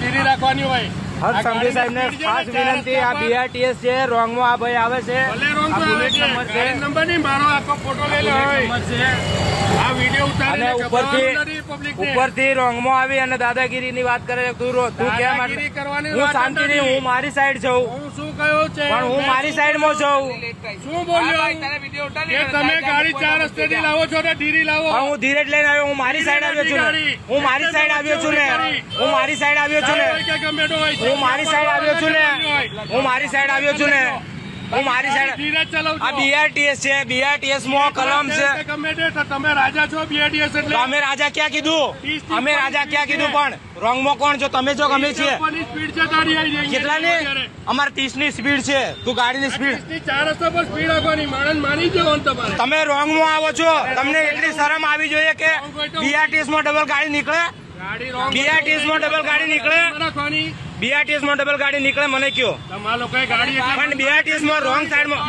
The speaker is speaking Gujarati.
ધીરી રાખવાની હોય. હર સંભી સાહેબ ને ખાસ વિનંતી આ બીઆરટીએસ છે રોંગમાં આ ભાઈ આવે છે. નંબર નહીં મારો આખો ફોટો લઈ ઉપરથી નથી રોંગમાં આવી અને દાદાગીરી ની વાત કરે. તું તું કેમ હું નથી. હું મારી સાઈડ હું શું કહ્યું છે? પણ હું મારી સાઈડમાં સાઈડમાં છું. શું બોલ્યો? કે તમે ગાડી ચાર રસ્તેથી લાવો છો ને ધીરી લાવો? હું ધીરે જ લઈને આવ્યો હું મારી સાઈડ આવ્યો છું હું મારી સાઈડ આવ્યો છું ને. હું મારી સાઈડ આવ્યો છું ને. હું મારી સાઈડ આવ્યો છું ને. હું મારી સાઈડ આવ્યો છું ને. હું મારી સાઈડ આ બીઆરટીએસ છે બીઆરટીએસમાં કલમ છે. તમે રાજા છો બીઆરટીએસ એટલે અમે રાજા ક્યાં કીધું? અમે રાજા ક્યાં કીધું પણ? રોંગમાં કોણ છો? તમે છો અમે છીએ? કેટલા. કેટલાની અમારે ત્રીસની સ્પીડ છે. તું ગાડીની સ્પીડ ચાર રસ્તા પર સ્પીડ આપવાની માણસ માની જવાનું તમારે. તમે રોંગમાં આવો છો. તમને એટલી શરમ આવી જોઈએ કે બીઆરટીએસમાં ડબલ ગાડી નીકળે? BRTS માં ડબલ ગાડી નીકળે? બીઆરટીએસમાં ડબલ ગાડી નીકળે મને કયો પણ બીઆરટીએસમાં રોંગ સાઈડમાં